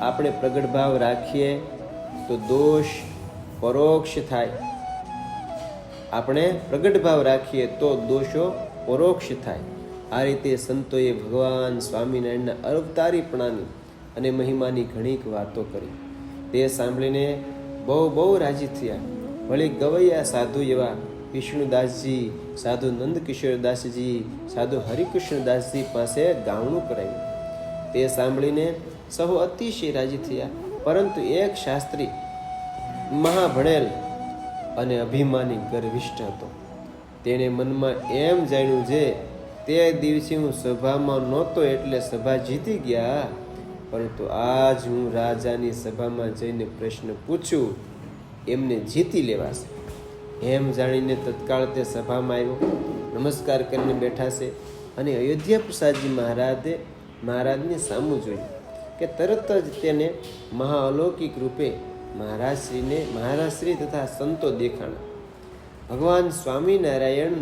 આપણે પ્રગટ ભાવ રાખીએ તો દોષ પરોક્ષ થાય. આપણે પ્રગટ ભાવ રાખીએ તો દોષો પરોક્ષ થાય. આ રીતે સંતોએ ભગવાન સ્વામિનારાયણના અવતારીપણાની અને મહિમાની ઘણી વાતો કરી. તે સાંભળીને બહુ બહુ રાજી થયા. વળી ગવૈયા સાધુ એવા વિષ્ણુદાસજી, સાધુ નંદકિશોરદાસજી, સાધુ હરિકૃષ્ણદાસજી પાસે ગાવણું કરાવ્યું. તે સાંભળીને સહુ અતિશય રાજી થયા. પરંતુ એક શાસ્ત્રી મહાભણેલ અને અભિમાની ગર્વિષ્ઠ હતો. તેણે મનમાં એમ જાણ્યું જે તે દિવસે હું સભામાં નહોતો એટલે સભા જીતી ગયા. પરંતુ આજ હું રાજાની સભામાં જઈને પ્રશ્ન પૂછું, એમને જીતી લેવાશે. એમ જાણીને તત્કાળ તે સભામાં આવ્યો. નમસ્કાર કરીને બેઠાશે અને અયોધ્યા પ્રસાદજી મહારાજે મહારાજની સામું જોયું કે તરત જ તેને મહાઅલૌકિક રૂપે મહારાજશ્રીને, મહારાજશ્રી તથા સંતો દેખાણા. ભગવાન સ્વામિનારાયણ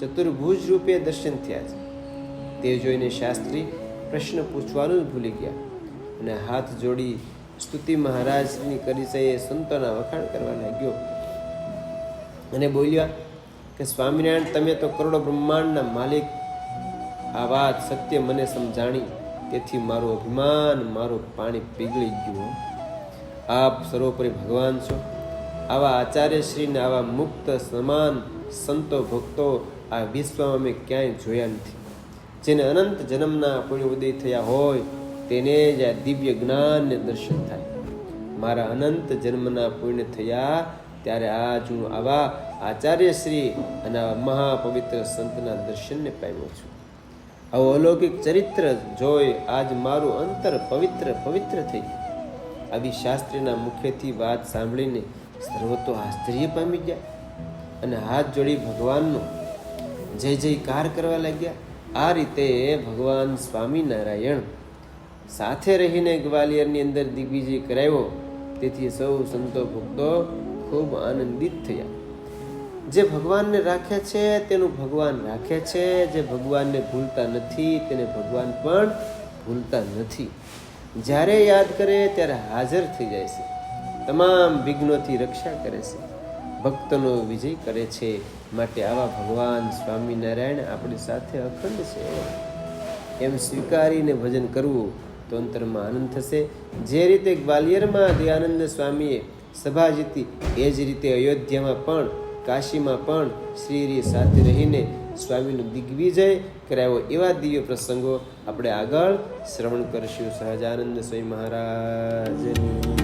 ચતુર્ભુજ રૂપે દર્શન થયા છે. તે જોઈને શાસ્ત્રી પ્રશ્ન પૂછવાનું જ ભૂલી ગયા અને હાથ જોડી સ્તુતિ મહારાજની એ સંતોના વખાણ કરવા લાગ્યો અને બોલ્યા કે સ્વામિનારાયણ, તમે તો કરોડો બ્રહ્માંડના માલિક આ વાત સત્ય મને સમજાણી, તેથી મારું અભિમાન, મારું પાણી પીગળી ગયું આપ સર્વોપરી ભગવાન છો. આવા આચાર્યશ્રીને આવા મુક્ત, સમાન સંતો ભક્તો આ વિશ્વમાં મેં ક્યાંય જોયા નથી. જેને અનંત જન્મના પુણ્યોદય થયા હોય, તેને જ આ દિવ્ય જ્ઞાનને દર્શન થાય. મારા અનંત જન્મના પુણ્ય થયા, ત્યારે આજ હું આવા આચાર્યશ્રી અને આવા મહાપવિત્ર સંતના દર્શનને પામ્યો છું. આવું અલૌકિક ચરિત્ર જોઈ આજ મારું અંતર પવિત્ર પવિત્ર થઈ ગયું. આવી શાસ્ત્રીના મુખેથી વાત સાંભળીને સર્વતો આશ્ચર્ય પામી ગયા અને હાથ જોડી ભગવાનનો જય જયકાર કરવા લાગ્યા. આ રીતે ભગવાન સ્વામિનારાયણ સાથે રહીને ગ્વાલિયરની અંદર દિગ્વિજય કરાવ્યો. તેથી સૌ સંતો ભક્તો ખૂબ આનંદિત થયા. જે ભગવાનને રાખે છે, તેનું ભગવાન રાખે છે. જે ભગવાનને ભૂલતા નથી, તેને ભગવાન પણ ભૂલતા નથી. જ્યારે યાદ કરે, ત્યારે હાજર થઈ જાય છે. તમામ વિઘ્નોથી રક્ષા કરે છે. ભક્તનો વિજય કરે છે. માટે આવા ભગવાન સ્વામિનારાયણ આપણી સાથે અખંડ છે. એમ સ્વીકારીને ભજન કરવું તો અંતરમાં આનંદ થશે. જે રીતે ગ્વાલિયરમાં દયાનંદ સ્વામીએ સભા જીતી, એ જ રીતે અયોધ્યામાં પણ કાશીમાં પણ શ્રીરી સાથે રહીને સ્વામીનો દિગ્વિજય કરાવ્યો. એવા દિવ્ય પ્રસંગો આપણે આગળ શ્રવણ કરશું. સહજાનંદ સ્વામી મહારાજની